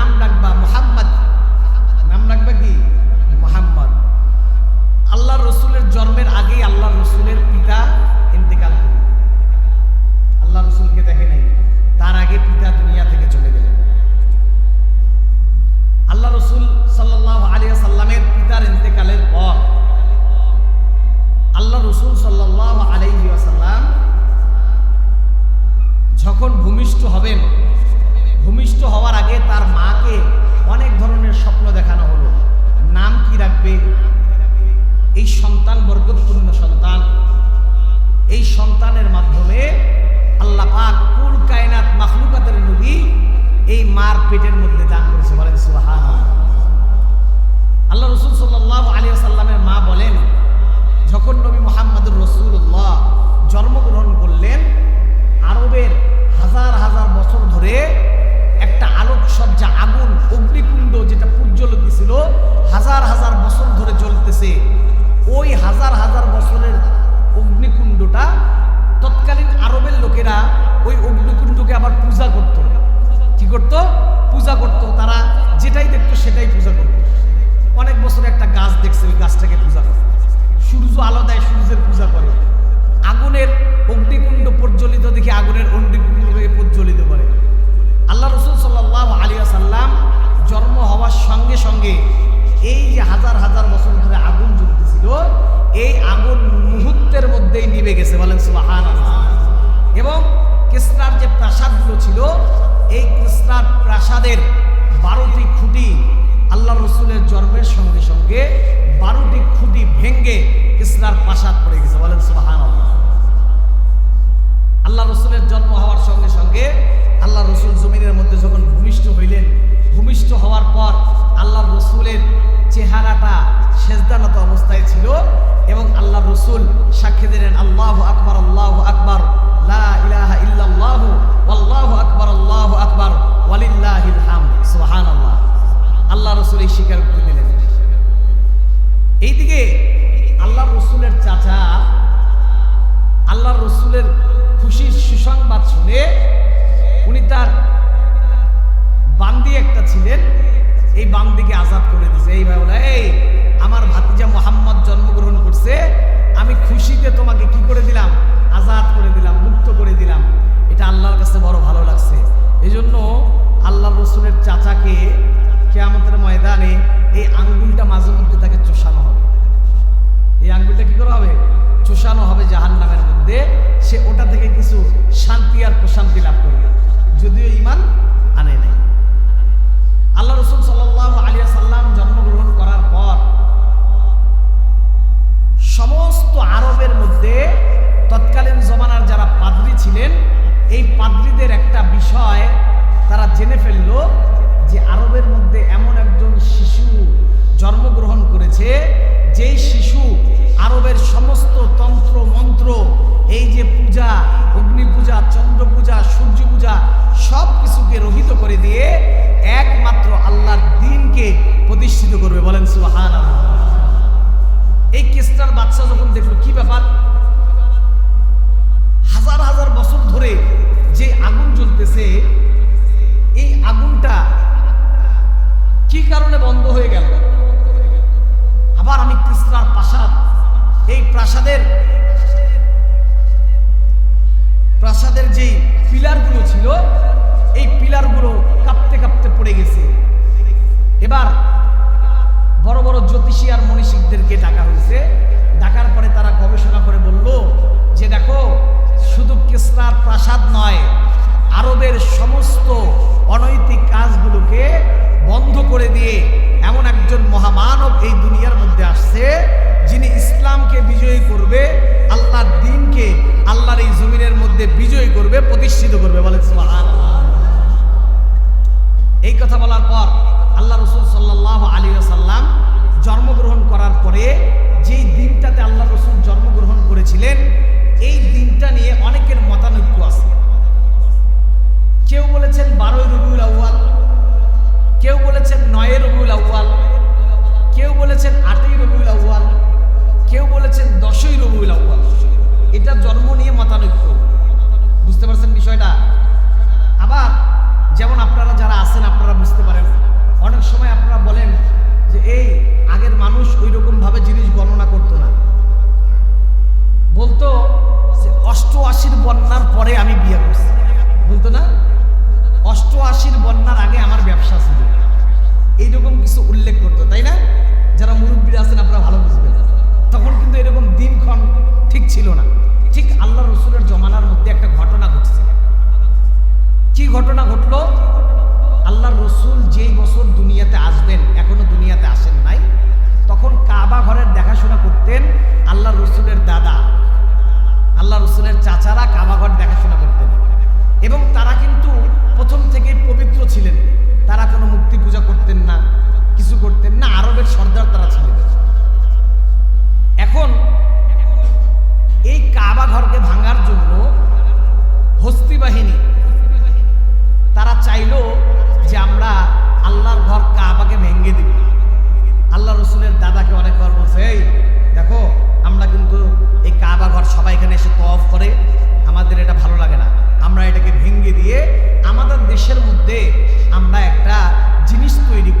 নাম রাখবা মোহাম্মদ। নাম রাখবা কি? মোহাম্মদ। আল্লাহ রসুলের জন্মের আগেই আল্লাহ রসুলের পিতা ইন্তেকাল করে আল্লাহ রসুলকে দেখে নাই, তার আগে পিতা দুনিয়া থেকে চলে গেলেন আল্লাহ রসুল সাল্লাহ আলিয়া সাল্লামের পিতার ইন্তেকালের পর আল্লাহ রসুল সাল্লাহ আলাইহি আসাল্লাম যখন ভূমিষ্ঠ হবেন ভূমিষ্ঠ হওয়ার আগে তার মাকে অনেক ধরনের স্বপ্ন দেখানো হলো। নাম কি রাখবে? এই সন্তান বর্গপূর্ণ সন্তান। এই সন্তানের মাধ্যমে আল্লাহ পাক কুল কায়না আলো দেয় সূর্যের পূজা করে। আগুনের অগ্নিকুণ্ড প্রজ্বলিত দেখে আগুনের অগ্নিকুণ্ডকে প্রজ্বলিত করে। আল্লাহ রসুল সাল্লাহ আলিয়া সাল্লাম জন্ম হওয়ার সঙ্গে সঙ্গে এই যে হাজার হাজার বছর ধরে আগুন জ্বলতেছিল, এই আগুন মুহূর্তের মধ্যেই নিবে গেছে বলেন সুবাহান এবং কৃষ্ণার যে প্রাসাদগুলো ছিল, এই কৃষ্ণার প্রাসাদের বারোটি খুঁটি আল্লাহ রসুলের জন্মের সঙ্গে সঙ্গে ভেঙ্গে কৃষ্ণার প্রাসাদ পড়ে গেছে। বলেন সুবাহান আল্লাহ রসুলের জন্ম হওয়ার সঙ্গে সঙ্গে আল্লাহ রসুল জমিনের মধ্যে যখন ভূমিষ্ঠ হইলেন, ভূমিষ্ঠ হওয়ার পর আল্লাহ রসুলের চেহারাটা সেজদানত অবস্থায় ছিল। আগুন এই আগুনটা কি কারণে বন্ধ হয়ে গেল? আবার আমি কৃষ্ণার প্রাসাদ, এই প্রাসাদের প্রাসাদের যেই পিলারগুলো ছিল, এই পিলারগুলো কাঁপতে কাঁপতে পড়ে গেছে। এবার বড় বড় জ্যোতিষী আর মনীষীদেরকে ডাকা হয়েছে। ডাকার পরে তারা গবেষণা করে বলল যে, দেখো, শুধু কৃষ্ণার প্রাসাদ নয় আরবের সমস্ত অনৈতিক কাজগুলোকে বন্ধ করে দিয়ে এমন একজন মহামানব এই দুনিয়ার মধ্যে আসছে, যিনি ইসলামকে বিজয়ী করবে, আল্লাহর দিনকে আল্লাহর এই জমিনের মধ্যে বিজয়ী করবে, প্রতিষ্ঠিত করবে। বলে এই কথা বলার পর আল্লাহ রসুল সাল্লাহ আলী সাল্লাম জন্মগ্রহণ করার পরে যেই দিনটাতে আল্লাহ রসুল জন্মগ্রহণ করেছিলেন, এই দিনটা নিয়ে অনেকের মতানৈক্য আছে। কেউ বলেছেন বারোই রবিউল আউ্য়াল, কেউ বলেছেন নয় রবিউল আউ্য়াল, কেউ বলেছেন আটই রবিউল আউ্য়াল, কেউ বলেছেন দশই রবিউল আউ্য়াল। করতেন আল্লাহ রসুলের দাদা। আল্লাহ রসুলের চাচারা কাবাঘর দেখাশোনা করতেন। এবং তারা কিন্তু প্রথম থেকেই পবিত্র ছিলেন। তারা কোনো মুক্তি পূজা করতেন না, কিছু করতেন না, আরবের সর্দার তারা ছিলেন। এখন এই কাবা ঘরকে ভাঙার জন্য হস্তি বাহিনী, তারা চাইল যে আমরা আল্লাহর ঘর কাবাকে ভেঙে দিব আল্লাহ রসুলের দাদাকে অনেকবার বলছে, এই দেখো, আমরা কিন্তু এই কাবা ঘর সবাই এখানে এসে তফ করে, আমাদের এটা ভালো লাগে না। আমরা এটাকে ভেঙে দিয়ে আমাদের দেশের মধ্যে আমরা একটা জিনিস তৈরি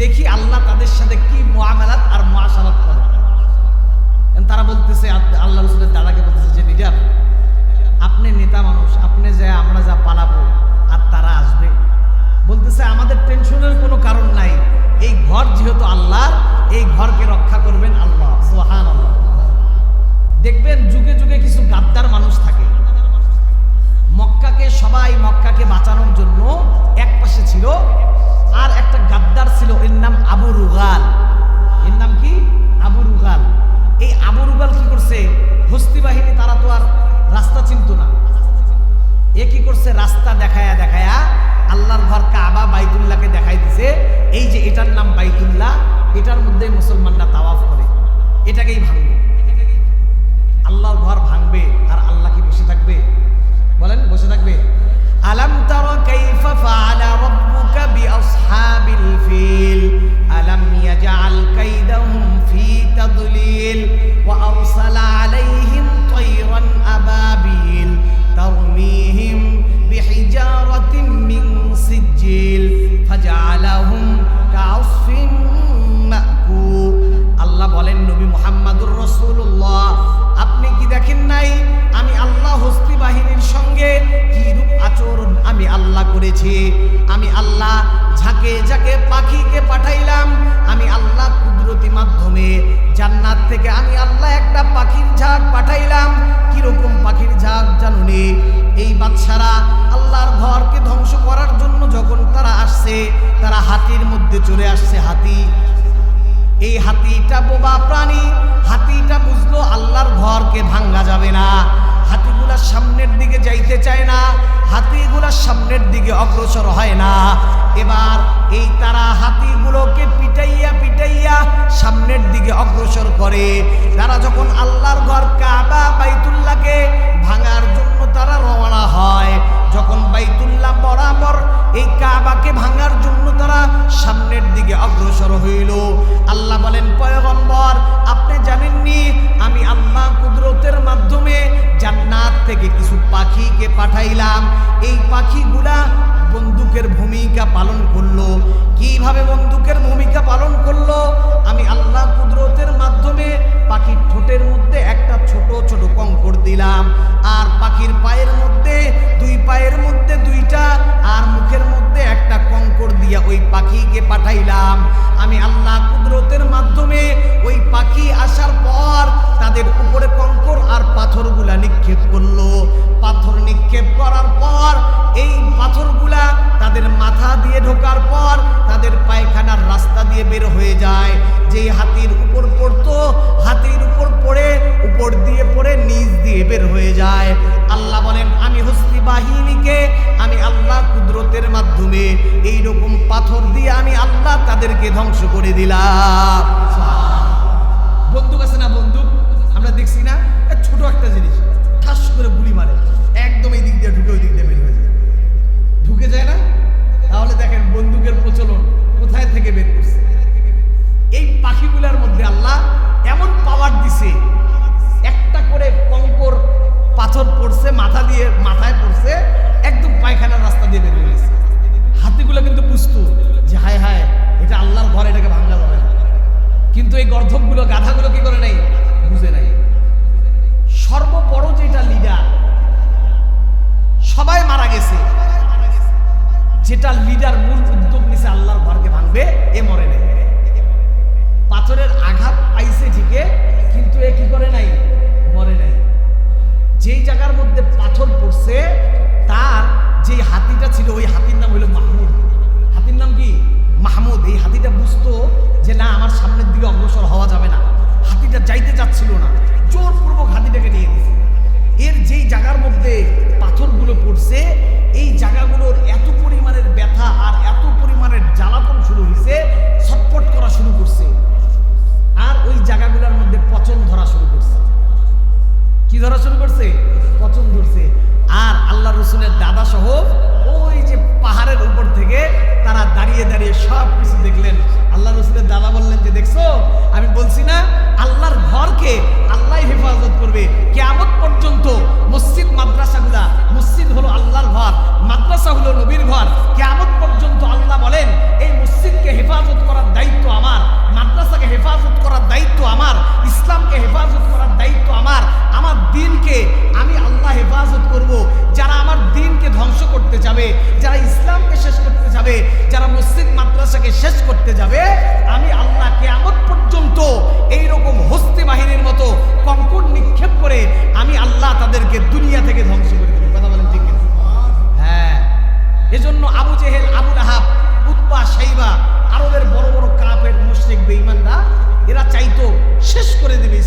দেখি আল্লাহ তাদের সাথে কি মহামেলাত আর মহাসালাত করে। তারা বলতেছে আল্লাহ রসুলের দাদাকে বলতেছে যে, লিডার, আপনি নেতা মানুষ, আপনি যে আমরা যা পালাবো আর তারা আসবে। বলতেছে, আমাদের টেনশনের কোনো কারণ নাই। এই ঘর যেহেতু আল্লাহ এই ঘরকে রক্ষা করবেন আল্লাহ। সোহান আল্লাহ দেখবেন যুগে যুগে কিছু গাদ্দার মানুষ থাকে। মক্কাকে, সবাই মক্কাকে বাঁচানোর জন্য এক পাশে ছিল আর একটা গাদ্দার ছিল, এর নাম আবু রুগাল। এর নাম কি? আবু রুগাল। এই আবু রুগাল কি করছে? হস্তি বাহিনী, তারা তো আর রাস্তা চিনত না। এ কি করছে? রাস্তা দেখায়া দেখায়া আল্লাহর ঘর কাবা বাইতুল্লাহকে দেখাই দিছে। এই যে এটার নাম বাইতুল্লাহ, এটার মধ্যে মুসলমানরা তাওয়াফ করে। এটাকেই ভাঙবে ওয়া আরসালা আলাইহিম তায়রান আবাবিল তারমিহিম বিহিজারাতিন মিন সিজিল ফাজআলাহুম কাআসফিন মাকুল আল্লাহ বলেন, নবী মুহাম্মাদুর রাসূলুল্লাহ, আপনি কি দেখেন নাই? আমি আল্লাহ হস্তি বাহিনীর সঙ্গে কি রূপ আচরণ আমি আল্লাহ করেছি? আমি আল্লাহ ঝাঁকে ঝাঁকে পাখিকে পাঠাইলাম থেকে আমি আল্লাহ একটা পাখির ঝাঁক পাঠাইলাম। কীরকম পাখির ঝাঁক জানুনি এই বাচ্চারা আল্লাহর ঘরকে ধ্বংস করার জন্য যখন তারা আসছে, তারা হাতির মধ্যে চলে আসছে, হাতি। এই হাতিটা বোবা প্রাণী, হাতিটা বুঝলো আল্লাহর ঘরকে ভাঙ্গা যাবে না। হাতিগুলা সামনের দিকে যাইতে চায় না হাতিগুলা সামনের দিকে অগ্রসর হয় না। এবার এই তারা হাতিগুলোকে পিটাইয়া পিটাইয়া সামনের দিকে অগ্রসর করে। তারা যখন আল্লাহর করে দিলাম। বন্দুক আছে না বন্দুক? আমরা দেখছি না? ছোট একটা জিনিস। ঠাস করে গুলি মারে। একদম এই দিক দিয়ে ঢুকে ওই দিক দিয়ে বের হয়ে যায়। ঢুকে যায় না? তাহলে দেখেন বন্দুকের প্রচলন দেখছ? আমি বলছি না আল্লাহর ঘরকে আল্লাহ হেফাজত করবে।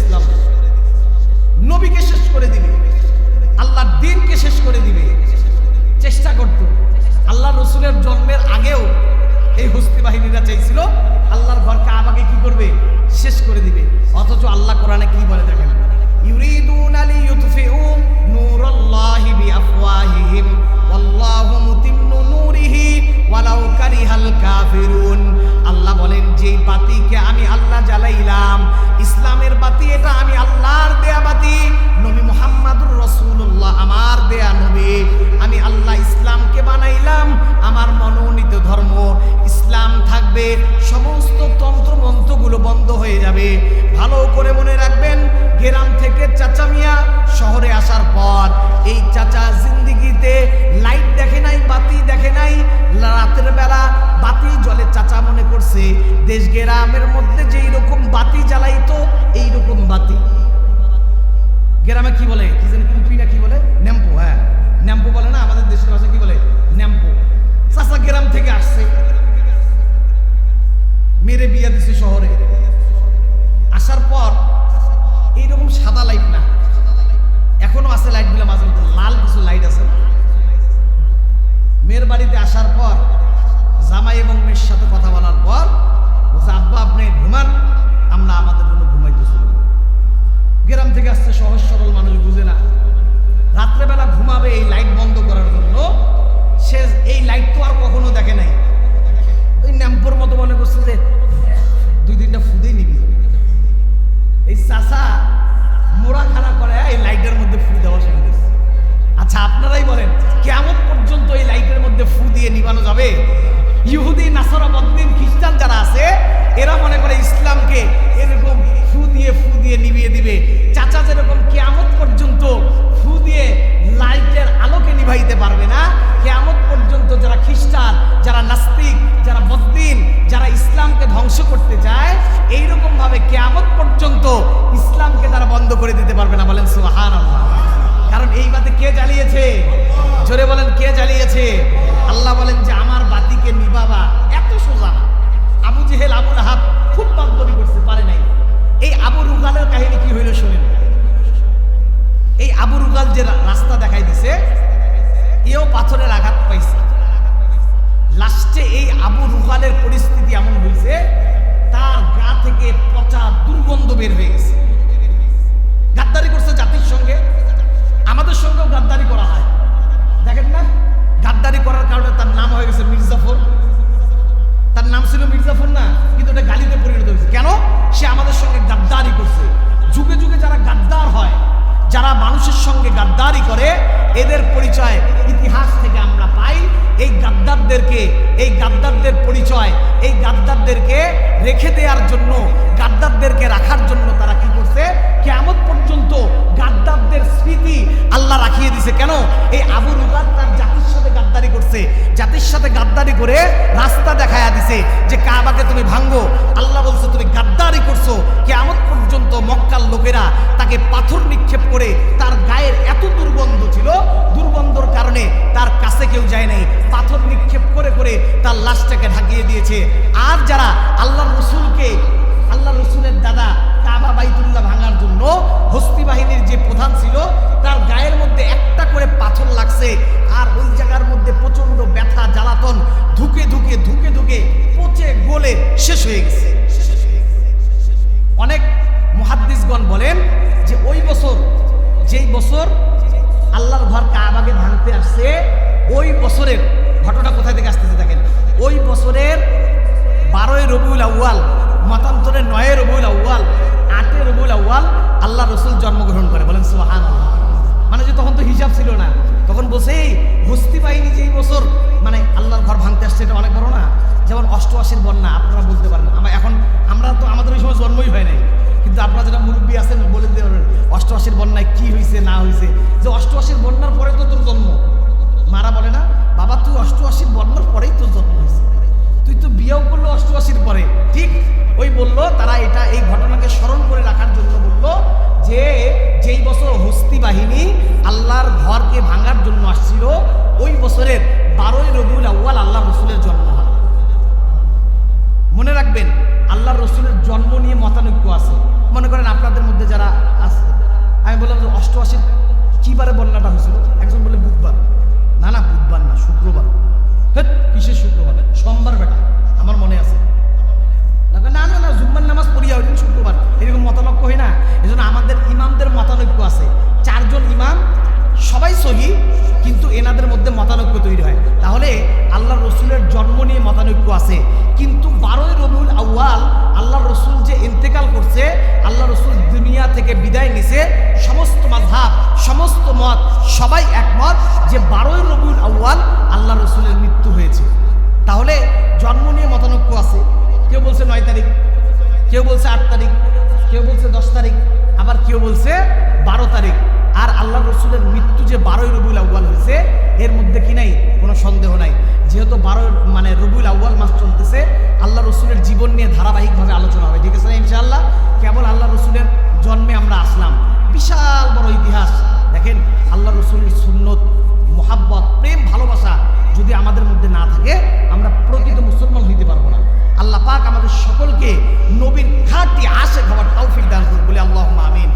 ইসলাম। নবীকে শেষ করে দিবে। আল্লাহর দিনকে শেষ করে দিবে। চেষ্টা করত। আল্লাহ রসুলের জন্মের আগেও এই হস্তি বাহিনীরা চাইছিল, আল্লাহর ঘর আমাকে কি করবে? শেষ করে দিবে। অথচ আল্লাহ কোরআনে কি বলে দেখেন? ইউরিদুনা লিইউতফিউ নূরাল্লাহি বিআফওয়াহিহিম। ওয়াল্লাহু মুতিম্মু নূরিহি ওয়ালাউ কারিহাল কাফিরুন। আল্লাহ বলেন, যেই বাতিকে আমি আল্লাহ জ্বালাইলাম, ইসলামের বাতি এটা আমি আল্লাহর দেয়া বাতি। নবী মুহাম্মাদুর রাসূলুল্লাহ, আমার দেয়া নবী। আমি আল্লাহ ইসলামকে বানাইলাম, আমার মনোনীত ধর্ম। ইসলাম থাকবে সমস্ত দেশ গ্রামের মধ্যে যেই রকম বাতি জ্বালাইতো, এই রকম বাতি। গ্রামে কি বলে? কি জানি কুপি না কি বলে? ন্যাম্পো হ্যাঁ। ন্যাম্পো বলে না? আমাদের দেশের ভাষা কি বলে? ন্যাম্পো। চাচা গ্রাম থেকে আসছে। মেরে বিয়ে দিছে শহরে। আসার পর এইরকম সাদা লাইট না। এখনও আছে লাইটগুলো মাঝে মধ্যে। লাল কিছু লাইট আছে মেয়ের বাড়িতে আসার পর যারা মানুষের সঙ্গে গাদ্দারি করে, এদের পরিচয় ইতিহাস থেকে আমরা পাই। এই গাদ্দারদেরকে, এই গাদ্দারদের পরিচয়, এই গাদ্দারদেরকে রেখে দেওয়ার জন্য, গাদ্দারদেরকে রাখার জন্য তারা কি করছে? কেমন পর্যন্ত গাদ্দারদের স্মৃতি আল্লাহ রাখিয়ে দিছে। কেন? এই আবু রুগাত তার জাতির সাথে গাদ্দারি করছে। জাতির সাথে গাদ্দারি করে রাস্তা দেখায়া দিছে যে কাবাকে তুমি ভাঙ্গো আল্লাহ বলছে, তুমি গাদ্দারি করছ। লোকেরা তাকে পাথর নিক্ষেপ করে তার গায়ের এত দুর্গন্ধ ছিল, দুর্গন্ধর কারণে তার কাছে কেউ যায় নাই। পাথর নিক্ষেপ করে করে তার লাশটাকে ঢাকিয়ে দিয়েছে। আর যারা আল্লাহ রসুলকে আল্লাহ রসুলের দাদা কাবা বাইতুল্লাহ ভাঙার জন্য হস্তি বাহিনীর যে প্রধান ছিল, তার গায়ের মধ্যে একটা করে পাথর লাগছে। আর ওই জায়গার মধ্যে প্রচণ্ড ব্যথা, জ্বালাতন, ধুকে ধুকে ধুকে ধুকে, পচে গলে শেষ হয়ে গেছে। অনেক মুহাদ্দিসগণ বলেন যে ওই বছর, যেই বছর আল্লাহর ঘর কাবাগে ভাঙতে আসছে, ওই বছরের ঘটনা কোথায় থেকে আসতেছে দেখেন। ওই বছরের বারোই রবিউল আউয়াল মতান্তরের নয় রবিউল আউয়াল আটে রবিউল আউয়াল আল্লাহ রসুল জন্মগ্রহণ করে, বলেন সোহান মানে যে তখন তো হিসাব ছিল না। তখন বসে এই হস্তি বাহিনী যেই বছর মানে আল্লাহর ঘর ভাঙতে আসছে, এটা অনেক বড় না? যেমন অষ্টআশির বন্যা, আপনারা বলতে পারেন। আমরা এখন আমরা তো আমাদের ওই সময় জন্মই হয় নাই। কিন্তু আপনারা যারা মুরব্বী আছেন, বলে দিতে পারবেন অষ্টআশির বন্যায় কি হয়েছে না হয়েছে যে অষ্টআশির বন্যার পরে তো তোর জন্ম। মারা বলে না, বাবা, তুই অষ্টআশির বন্যার পরেই তোর জন্ম হয়েছে তুই তো বিয়েও করল অষ্টআশির পরে। ঠিক ওই বলল, তারা এটা, এই ঘটনাকে স্মরণ করে রাখার জন্য বলল যে, যেই বছর হস্তি বাহিনী আল্লাহর ঘরকে ভাঙার জন্য আসছিল, ওই বছরের বারোই সবাই একমত যে বারোই রবিউল আউয়াল আল্লাহ রসুলের মৃত্যু হয়েছে। তাহলে জন্ম নিয়ে মতানৈক্য আছে। কেউ বলছে নয় তারিখ, কেউ বলছে আট তারিখ, কেউ বলছে দশ তারিখ, আবার কেউ বলছে বারো তারিখ। আর আল্লাহ রসুলের মৃত্যু যে বারোই রবিউল আউ্বাল হয়েছে, এর মধ্যে কি নাই? কোনো সন্দেহ নাই। যেহেতু বারো মানে রবিউল আউ্বাল মাস চলতেছে, আল্লাহ রসুলের জীবন নিয়ে ধারাবাহিকভাবে আলোচনা হবে। ঠিক আছে ইনশাআল্লাহ? কেবল আল্লাহ রসুলের জন্মে আমরা আসলাম। বিশাল বড় ইতিহাস। দেখেন আল্লাহ রসুলের সুন্নত, মোহাব্বত, প্রেম, ভালোবাসা যদি আমাদের মধ্যে না থাকে, আমরা প্রকৃত মুসলমান হইতে পারব না। আল্লাহ পাক আমাদের সকলকে নবীন খাটি আসে খাবার তাও ফিল করুন বলে আল্লাহ মামিন